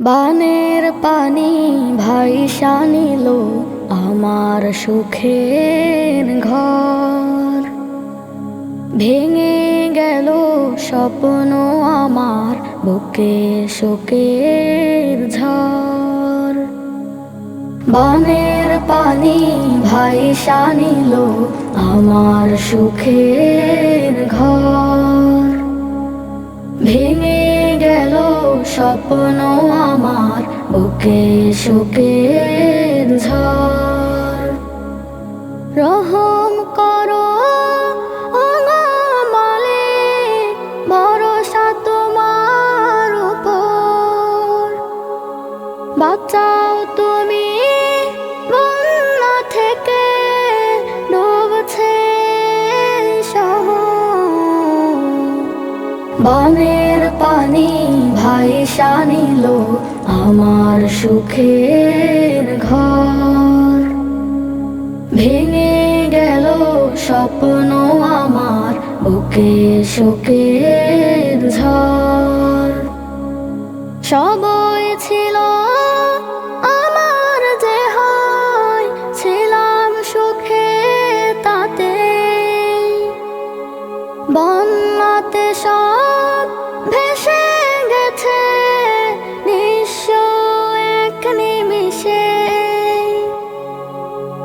বানের পানি ভাইসা নিল আমার সুখের ঘর। ভেঙে গেল স্বপ্ন আমার বুকে শোকের ঝড়। বানের পানি ভাইসা নিল আমার সুখের ঘর। ভেঙে গেল স্বপ্ন আমার বুকে শোকের ঝড়। রহম করো গো ভরসা তোমার উপর। বাঁচাও বানের পানি ভাইসা নিল আমার সুখের ঘর। ভেঙে গেল স্বপ্ন আমার বুকে শোকের ঝড়। সবই ছিল আমার যে হয়, ছিলাম সুখে তাতে। বন্যাতে সব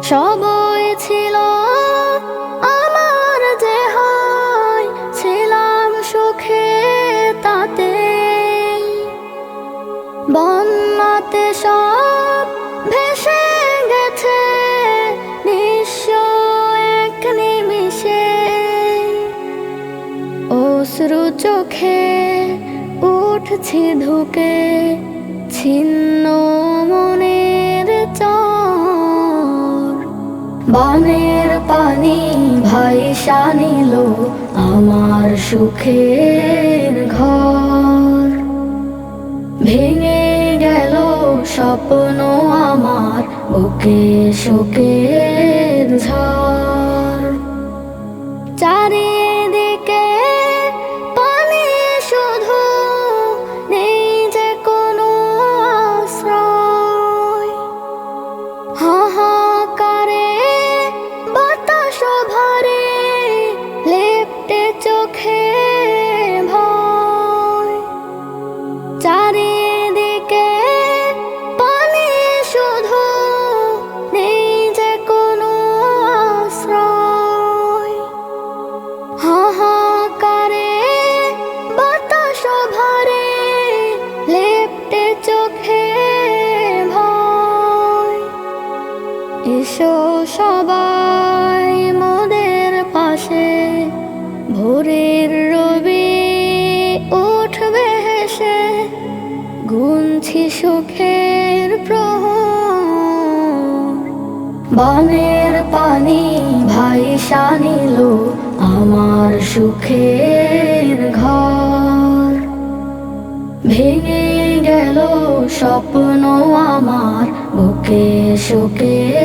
সবই ছিল, আমার যে হয়, ছিলাম সুখে তাতে। বন্যাতে সব ভেসে গেছে, নিঃস্ব এক নিমিষে। অশ্রু চোখে উঠছি ধুকে, ছিন্ন মনের বানের পানি ভাইসা নিল আমার সুখের ঘর। ভেঙে গেল স্বপ্ন আমার বুকে শোকের এসো সবাই মোদের পাশে। ভোরের রবি উঠবে হেসে, গুনছি সুখের প্রহর। বানের পানি ভাইসা নিল আমার সুখের ঘর। ভেঙে গেল স্বপ্ন আমার, বুকে শোকের